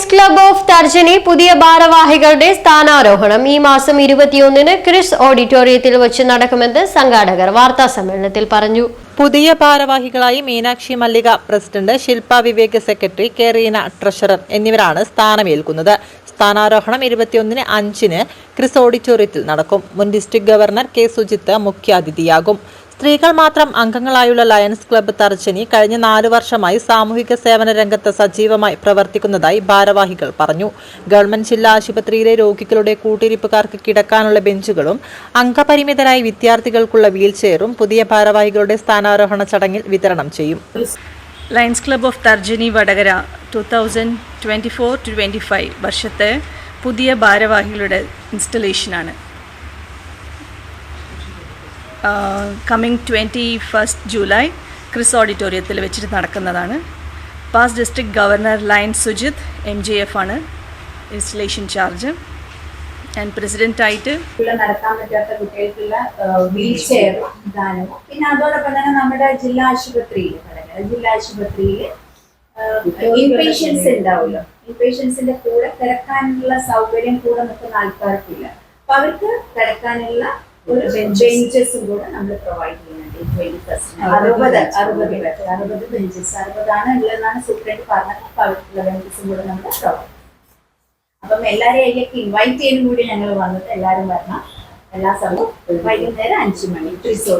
Lions club of Tharjani പുതിയ ഭാരവാഹികളുടെ സ്ഥാനാരോഹണം. ഈ മാസം ഇരുപത്തിയൊന്നിന് ക്രിസ് ഓഡിറ്റോറിയത്തിൽ വെച്ച് നടക്കുമെന്ന് സംഘാടകർ വാർത്താ സമ്മേളനത്തിൽ പറഞ്ഞു. പുതിയ ഭാരവാഹികളായി Meenakshi Mallika president Shilpa Vivek secretary Kerina treasurer എന്നിവരാണ് സ്ഥാനമേൽക്കുന്നത്. സ്ഥാനാരോഹണം ഇരുപത്തിയൊന്നിന് അഞ്ചിന് ക്രിസ് ഓഡിറ്റോറിയത്തിൽ നടക്കും. മുൻ ഡിസ്ട്രിക്ട് ഗവർണർ കെ. സുജിത്ത് മുഖ്യാതിഥിയാകും. സ്ത്രീകൾ മാത്രം അംഗങ്ങളായുള്ള ലയൺസ് ക്ലബ്ബ് തർച്ചനി കഴിഞ്ഞ നാലു വർഷമായി സാമൂഹിക സേവന രംഗത്ത് സജീവമായി പ്രവർത്തിക്കുന്നതായി ഭാരവാഹികൾ പറഞ്ഞു. ഗവൺമെന്റ് ജില്ലാ ആശുപത്രിയിലെ രോഗികളുടെ കൂട്ടിരിപ്പുകാർക്ക് കിടക്കാനുള്ള ബെഞ്ചുകളും അംഗപരിമിതരായി വിദ്യാർത്ഥികൾക്കുള്ള വീൽചെയറും പുതിയ ഭാരവാഹികളുടെ സ്ഥാനാരോഹണ ചടങ്ങിൽ വിതരണം ചെയ്യും. Lions club of Tarjani Vadakara two thousand twenty four to twenty five വർഷത്തെ പുതിയ ഭാരവാഹികളുടെ ഇൻസ്റ്റലേഷനാണ് coming twenty first July Kris ഓഡിറ്റോറിയത്തിൽ വെച്ചിട്ട് നടക്കുന്നതാണ്. Past district governor lion Sujith M J F ആണ് ഇൻസ്റ്റലേഷൻ ചാർജ് ആൻഡ് പ്രസിഡന്റ് ആയിട്ട് നടക്കാൻ പറ്റാത്ത കുട്ടികൾക്കുള്ള വീൽ ചെയർ ദാനവും പിന്നെ അതോടൊപ്പം തന്നെ നമ്മുടെ ജില്ലാ ആശുപത്രിയിൽ ജില്ലാ ആശുപത്രിയിൽ ഇൻപേഷ്യൻസ് ഉണ്ടാവുമല്ലോ. ഇൻപേഷ്യൻസിന്റെ കൂടെ കിടക്കാനുള്ള സൗകര്യം കൂടെ നിൽക്കുന്ന ആൾക്കാർക്കില്ല. അപ്പൊ അവർക്ക് കിടക്കാനുള്ള ഒരു ബെഞ്ചസും കൂടെ നമ്മൾ പ്രൊവൈഡ് ചെയ്യുന്നുണ്ട് ഈ ട്വന്റി ഫസ്റ്റ് അറുപത് അറുപത് പേർക്ക് അറുപത് ബെഞ്ചസ് അറുപതാണ് ഉള്ളതെന്നാണ് സൂപ്രണ്ട് പറഞ്ഞത്. അപ്പൊ അവർക്കുള്ള ബെഞ്ചസും കൂടെ നമ്മൾ പ്രൊവൈഡ് അപ്പം എല്ലാരെയും അതിലേക്ക് ഇൻവൈറ്റ് ചെയ്യാനും കൂടി ഞങ്ങൾ വന്നത് എല്ലാവരും വരണം. എല്ലാ സമയവും വൈകുന്നേരം അഞ്ചു മണി. റിസോർട്ട്